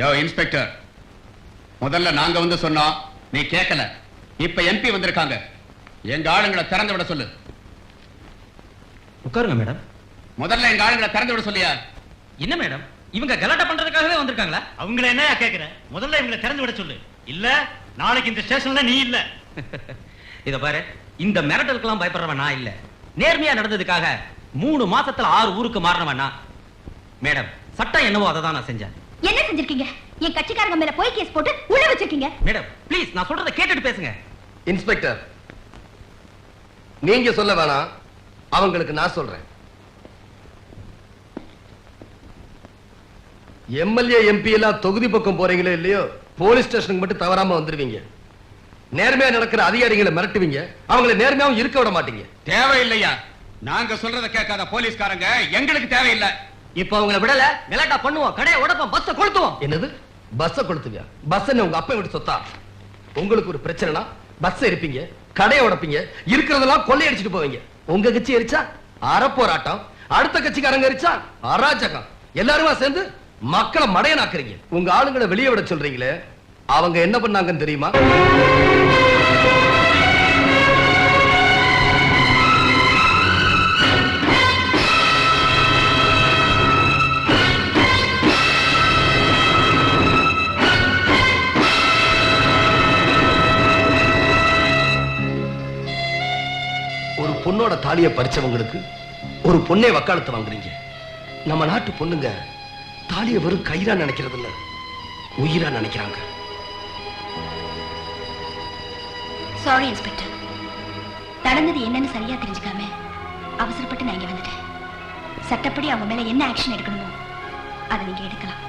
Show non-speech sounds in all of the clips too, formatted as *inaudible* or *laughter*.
யோ inspector. முதல்ல நாங்க வந்து சொன்னோம் நீ கேட்கல இப்ப எம்பி வந்திருக்காங்க. எங்க ஆளுங்களை திறந்து விட சொல்லு. உட்காருங்க மேடம். முதல்ல எங்க ஆளுங்களை திறந்து விட சொல்லியா? என்ன மேடம்? இவங்க கலாட்டா பண்றதுக்காகவே வந்திருக்காங்களா? அவங்கள என்னயா கேக்குற? முதல்ல இவங்களை திறந்து விட சொல்லு. இல்ல நாளைக்கு இந்த ஸ்டேஷன்ல நீ இல்ல. *laughs* இத பாரு இந்த மிரட்டலுக்கெல்லாம் பயப்படுறவன் நான் இல்ல. நேர்மையா நடந்ததுக்காக மூணு மாசத்துல ஆறு ஊருக்கு மாறினவன் நான். மேடம் சட்டம் என்னவோ அதை தான் நான் செஞ்சேன். என்ன செஞ்சிருக்கீங்க? என் கட்சிக்காரங்க மேல போய் கேஸ் போட்டு உள்ள வச்சிருக்கீங்க. மேடம் ப்ளீஸ் நான் சொல்றதை கேட்டுட்டு பேசுங்க. இன்ஸ்பெக்டர் நீங்க சொல்ல வேணாம் அவங்களுக்கு நான் சொல்றேன். எம்எல்ஏ எம்பி எல்லாம் தொகுதி பக்கம் போறீங்களோ இல்லையோ போலீஸ் ஸ்டேஷனுக்கு மட்டும் தவறாம வந்துருவீங்க. நேர்மையா நடக்கிற அதிகாரிகளை மிரட்டுவீங்க. அவங்களை நேர்மையாவும் இருக்க விட மாட்டீங்க. தேவையில்லையா? நாங்க சொல்றத கேட்காத போலீஸ்காரங்க எங்களுக்கு தேவையில்லை. இப்போ அவங்கள விடல விளையாட்டா பண்ணுவோம் கடையை உடப்போம் பஸ்ஸை கொளுத்துவோம். என்னது? பஸ்ஸ கொடுத்துங்க பஸ் உங்க அப்பா விட்டு சொத்தா? உங்களுக்கு ஒரு பிரச்சனைனா பஸ் இருப்பீங்க கடையை உடப்பீங்க இருக்கிறதெல்லாம் கொள்ளையடிச்சிட்டு போவீங்க. உங்க கட்சி எரிச்சா? அறப்போராட்டம். அடுத்த கட்சிக்காரங்க எரிச்சா? அராஜகம். எல்லாருமா சேர்ந்து மக்களை மடையனாக்குறீங்க. உங்க ஆளுங்களை வெளியே விட சொல்றீங்களே அவங்க என்ன பண்ணாங்கன்னு தெரியுமா? தாலியை பறிச்சவங்களுக்கு ஒரு பொண்ணே வக்காலத்தை வாங்குறீங்க. நம்ம நாட்டு பொண்ணுங்க தாலியை வெறும் கயிறா நினைக்கிறது இல்ல உயிரா நினைக்கிறாங்க. சாரி இன்ஸ்பெக்டர் நடந்தது என்னன்னு சரியா தெரிஞ்சுக்காம அவசரப்பட்டு நான் இங்க வந்துட்டேன். சட்டப்படி அவங்க மேல என்ன ஆக்ஷன் எடுக்கணுமோ அதை நீங்க எடுக்கலாம்.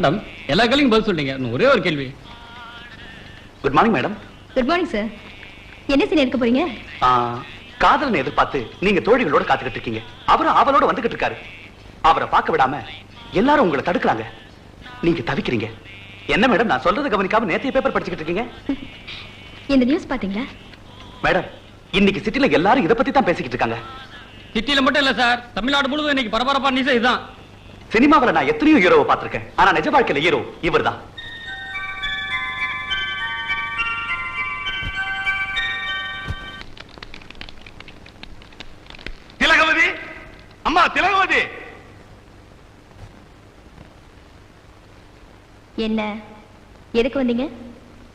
மேடம் எல்லா கேள்வியும் பதில் இன்னும் ஒரே ஒரு கேள்வி. Good morning madam good morning sir என்ன சீன் எடுக்க போறீங்க? காதலனை எதிர்பார்த்து நீங்க தோழிகளோட காத்துக்கிட்டு இருக்கீங்க. அவரும் அவளோட வந்துகிட்டு இருக்காரு. அவரை பார்க்க விடாம எல்லாரும் உங்களை தடுக்கறாங்க. நீங்க தவிக்கிறீங்க. என்ன மேடம் நான் சொல்றது கவனிக்காம நேத்திய பேப்பர் படிச்சுக்கிட்டு இருக்கீங்க? இந்த நியூஸ் பாத்தீங்களா மேடம் இன்னைக்கு சிட்டில எல்லாரும் இத பத்தி தான் பேசிக்கிட்டு இருக்காங்க. சிட்டில மட்டும் இல்ல சார் தமிழ்நாடு முழுவதும் இன்னைக்கு பரபரப்பா நியூஸ் இதுதான். சினிமாவுல நான் எத்தனையோ ஹீரோவை பார்த்திருக்கேன். ஆனா நிஜ வாழ்க்கையில ஹீரோ இவர்தான். திலகவதி? அம்மா திலகவதி? என்ன? எதுக்கு வந்தீங்க?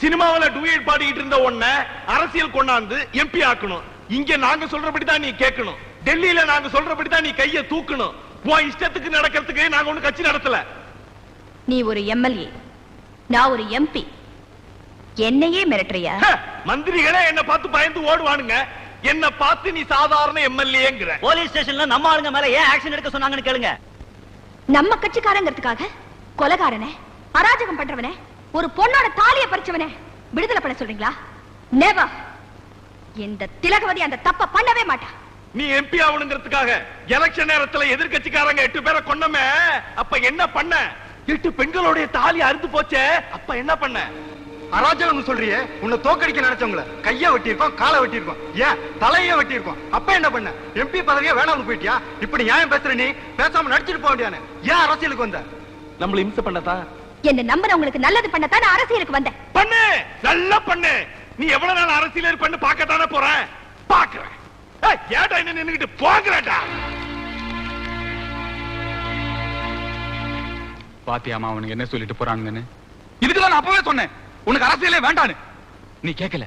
சினிமாவுல டூயட் பாடிட்டு இருந்த உன்னை அரசியல் கொண்டாந்து எம்பி ஆக்கணும். இங்க நாங்க சொல்றபடி தான் நீ கேட்கணும். டெல்லியில நாங்க சொல்றபடி தான் நீ கைய தூக்கணும். உன் இஷ்டத்துக்கு நடக்கிறதுக்கு நாங்க ஒண்ணு கட்சி நடத்தல. நீ ஒரு எம்எல்ஏ நான் ஒரு எம்பி. என்னையே மிரட்டுறியா? மந்திரிகளே என்ன பார்த்து பயந்து ஓடுவானுங்க. என்ன பார்த்து நீ சாதாரண எம்எல்ஏங்கிற. போலீஸ் ஸ்டேஷன்ல நம்ம ஆளுங்க மேல ஏன் ஆக்ஷன் எடுக்க சொன்னாங்கன்னு கேளுங்க. நம்ம கட்சிக்காரங்கிறதுக்காக கொலகாரனே அராஜகம் பண்றவனே ஒரு பொண்ணோட தாலியை பறிச்சவனே விடுதலை பண்ண சொல்றீங்களா? நெவர் இந்த திலகவதி அந்த தப்ப பண்ணவே மாட்டா. நீ எம்பி ஆகணுங்கிறதுக்காக எலெக்ஷன் நேரத்துல எதிர்க்கட்சிக்காரங்க எட்டு பேரை கொன்னமே அப்ப என்ன பண்ண? எட்டு பெண்களுடைய தாலி அறுத்து போச்சே அப்ப என்ன பண்ண? அராஜகம் சொல்றியே உன்னை தோக்கடிக்க நினைச்சவங்கள கைய வெட்டியிருக்கோம் காலை வெட்டியிருக்கோம். ஏன்? தலைய வெட்டியிருக்கோம். அப்ப என்ன பண்ண? எம்பி பதவியே வேணாம்னு போயிட்டியா? இப்படி நியாயம் பேசுற நீ பேசாம நடிச்சிட்டு போக வேண்டியானே ஏன் அரசியலுக்கு வந்த? நம்மள இம்சை பண்ணதா? என்ன நம்புறவங்களுக்கு நல்லது பண்ணத்தான் அரசியலுக்கு வந்தேன். பண்ணு! நல்லா பண்ணு! நீ எவ்வளவு நாள் அரசியல் இருப்பன்னு பார்க்கத்தானே போற? ஏன்டா என்ன நின்னுகிட்டு பாத்தியாமா அவனுக்கு என்ன சொல்லிட்டு போறானுங்கன்னு இதுக்குதான் நான் அப்பவே சொன்னேன். உனக்கு அரசியலே வேண்டான்னு. நீ கேட்கல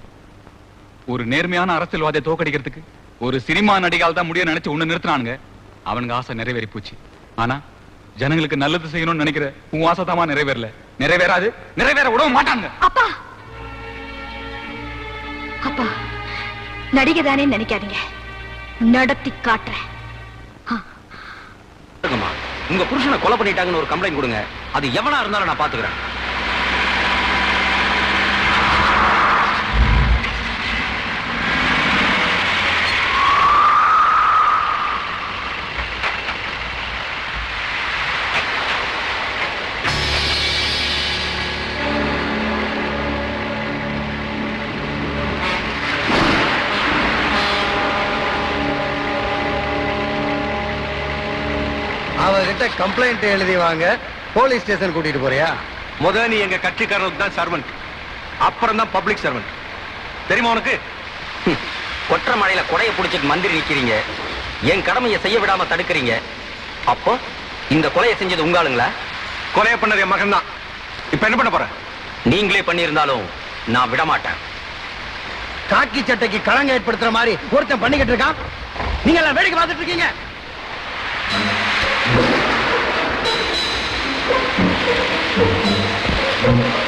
ஒரு நேர்மையான அரசியல்வாதியை தோக்கடிக்கிறதுக்கு ஒரு சினிமா நடிகால் தான் முடிய நினைச்சு உன்னை நிறுத்தினானுங்க. அவனுங்க ஆசை நிறைவேறி போச்சு. ஆனா ஜனங்களுக்கு நல்லது செய்யணும்னு நினைக்கிற உன் ஆசை தாமா நிறைவேறல. நிறைவேறாது நிறைவேற விடவும் மாட்டாங்க அப்பா! அப்பா! நடிகை தானே நினைக்காதீங்க. நடத்தி காட்டுறேன். உங்க புருஷனை கொலை பண்ணிட்டாங்கன்னு ஒரு கம்ப்ளைண்ட் கொடுங்க. அது எவனா இருந்தாலும் நான் பாத்துக்கிறேன் அவகிட்ட கம்ப்ளைண்ட் எழுதி வாங்க போலீஸ் ஸ்டேஷன் கூட்டிட்டு போறியா? முத நீ எங்க கட்சிக்காரனுக்கு தான் சர்வன்ட் அப்புறம் தான் பப்ளிக் சர்வன்ட் தெரியுமா உனக்கு? கொற்ற மழையில கொடைய புடிச்சிட்டு மந்திரி நிக்கிறீங்க. என் கடமையை செய்ய விடாம தடுக்கிறீங்க. அப்போ இந்த கொலையை செஞ்சது உங்க ஆளுங்களா? கொலைய பண்ணது என் மகன் தான் இப்ப என்ன பண்ண போற? நீங்களே பண்ணியிருந்தாலும் நான் விட மாட்டேன் காக்கி சட்டைக்கு களங்க ஏற்படுத்துற மாதிரி ஒருத்தன் பண்ணிக்கிட்டு இருக்கான். நீங்க எல்லாம் வேடிக்கை பார்த்துட்டு இருக்கீங்க. Hey!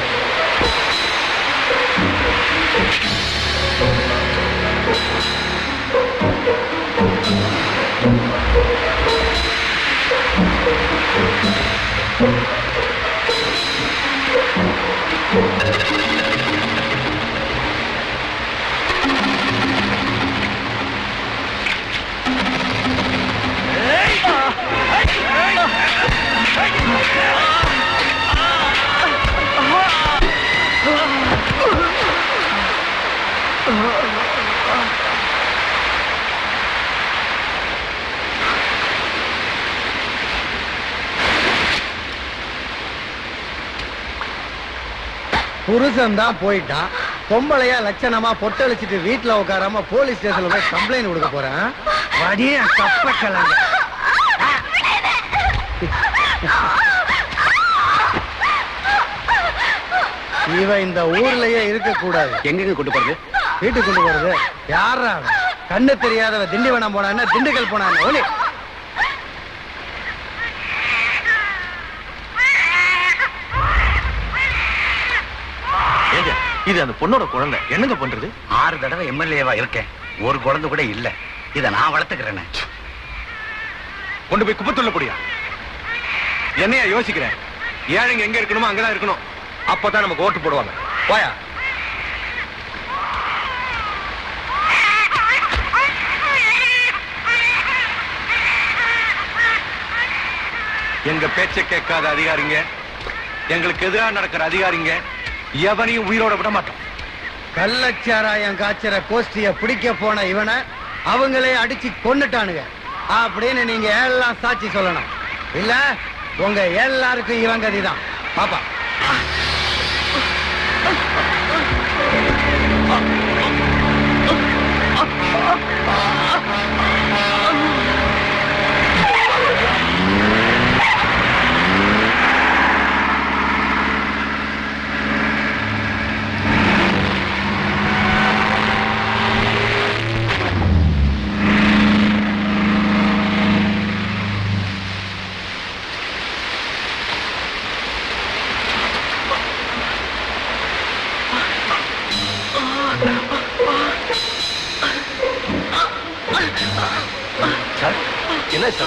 புருஷன் தான் போயிட்டான் பொம்பளையா லட்சணமா பொட்டழிச்சிட்டு வீட்டுல உட்காராம போலீஸ் ஸ்டேஷன்ல போய் கம்ப்ளைண்ட் கொடுக்க போறேன். வடிய தப்ப கிளம்ப. இவ இந்த ஊர்லயே இருக்க கூடாது எங்க கூட்டு போறது? வீட்டுக்கு கொண்டு போறது யாரா? கண்ணு தெரியாதவ திண்டிவனம் போனா திண்டுக்கல் போனா ஒலி இது அந்த பொண்ணோட குழந்தை. என்னங்க பண்றது? ஆறு தடவை எம்எல்ஏவா இருக்கேன். ஒரு குழந்தை கூட இல்ல. இத நான் வளர்த்துக்கிறேனே. கொண்டு போய் குப்பத்துள்ள போடியா என்னையா யோசிக்கிறேன் ஏழைங்க எங்க இருக்கணுமோ அங்கதான் இருக்கணும். அப்பதான் நமக்கு ஓட்டு போடுவாங்க. போயா எங்க பேச்ச கேட்காத அதிகாரிங்க. எங்களுக்கு எதிராக நடக்கிற அதிகாரிங்க. எவனையும் உயிரோட விட மாட்டோம். கள்ளச்சாராயம் காய்ச்சற கோஷ்டிய பிடிக்க போன இவனை அவங்களே அடிச்சு கொன்னுட்டானுங்க. அப்படின்னு நீங்க எல்லாம் சாட்சி சொல்லணும். இல்ல உங்க எல்லாருக்கும் இவங்கதிதான் பாப்பா.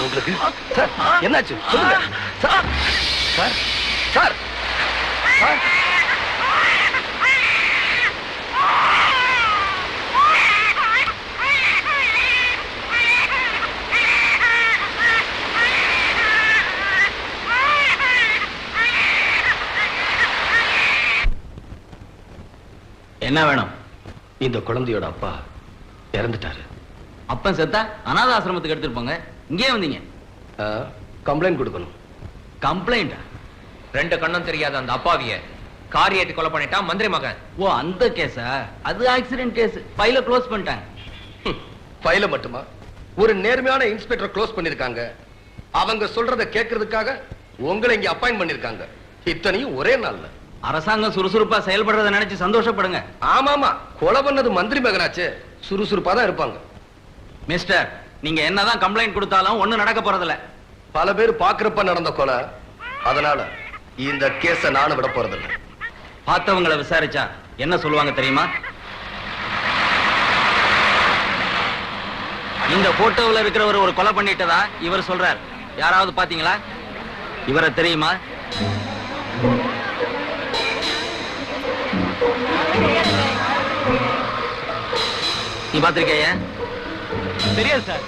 சார் உங்களுக்கு? சார் என்னாச்சு? சொல்லுங்க. Sir sir sir. சார். என்ன வேணும்? இந்த குழந்தையோட அப்பா இறந்துட்டாரு. அப்பன் செத்தா அனாத ஆசிரமத்துக்கு எடுத்துட்டு போங்க. இங்கே வந்தீங்க. கம்ப்ளைண்ட் கொடுக்கணும். கம்ப்ளைண்ட்? ரெண்டு கண்ணும் தெரியாத அந்த அப்பாவிய கார் ஏத்தி கொலை பண்ணிட்டான் மந்திரி மகன். ஓ அந்த கேஸா? அது ஆக்சிடென்ட் கேஸ். ஃபைல க்ளோஸ் பண்ணிட்டாங்க ஃபைல மட்டுமா? ஒரு நேர்மையான இன்ஸ்பெக்டர் க்ளோஸ் பண்ணிருக்காங்க அவங்க சொல்றத கேட்கறதுக்காக உங்களை இங்க அப்பாயிண்ட் பண்ணிருக்காங்க இத்தனையும் ஒரே நாள்ல. அரசாங்கம் சுறுசுறுப்பா செயல்படுறத நினைச்சு சந்தோஷப்படுங்க. ஆமாமா கொலை பண்ணது மந்திரி மகனாச்சே. சுறுசுறுப்பா தான் இருப்பாங்க. மிஸ்டர் நீங்க என்னதான் கம்ப்ளைண்ட் கொடுத்தாலும் ஒண்ணும் நடக்க போறதில்ல. பல பேர் பாக்குறப்ப நடந்த கொலை. அதனால இந்த கேஸ நானும் விட போறதில்லை. பார்த்தவங்களை விசாரிச்சா என்ன சொல்லுவாங்க தெரியுமா? இந்த போட்டோவில் இருக்கிறவர் ஒரு கொலை பண்ணிட்டதா? இவர் சொல்றார். யாராவது பாத்தீங்களா இவரை தெரியுமா? நீ பாத்திருக்கைய தெரியாது சார்.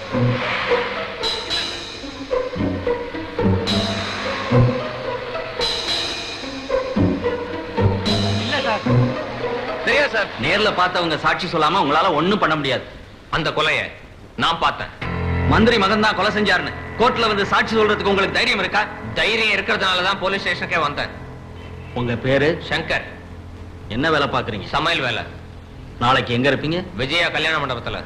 தெரியாது சார். நேர்ல பார்த்தவங்க சாட்சி சொல்லாம உங்களால ஒண்ணும் பண்ண முடியாது. அந்த கொலைய நான் பார்த்தேன். மந்திரி மகன் தான் கொலை செஞ்சாருன்னு. கோர்ட்ல வந்து சாட்சி சொல்றதுக்கு உங்களுக்கு தைரியம் இருக்கா? தைரியம் இருக்கிறதுனால தான் போலீஸ் ஸ்டேஷனுக்கே வந்தேன். உங்க பேரு? சங்கர். என்ன வேலை பாக்குறீங்க சமையல் வேலை. நாளைக்கு எங்க இருப்பீங்க? விஜயா கல்யாண மண்டபத்துல.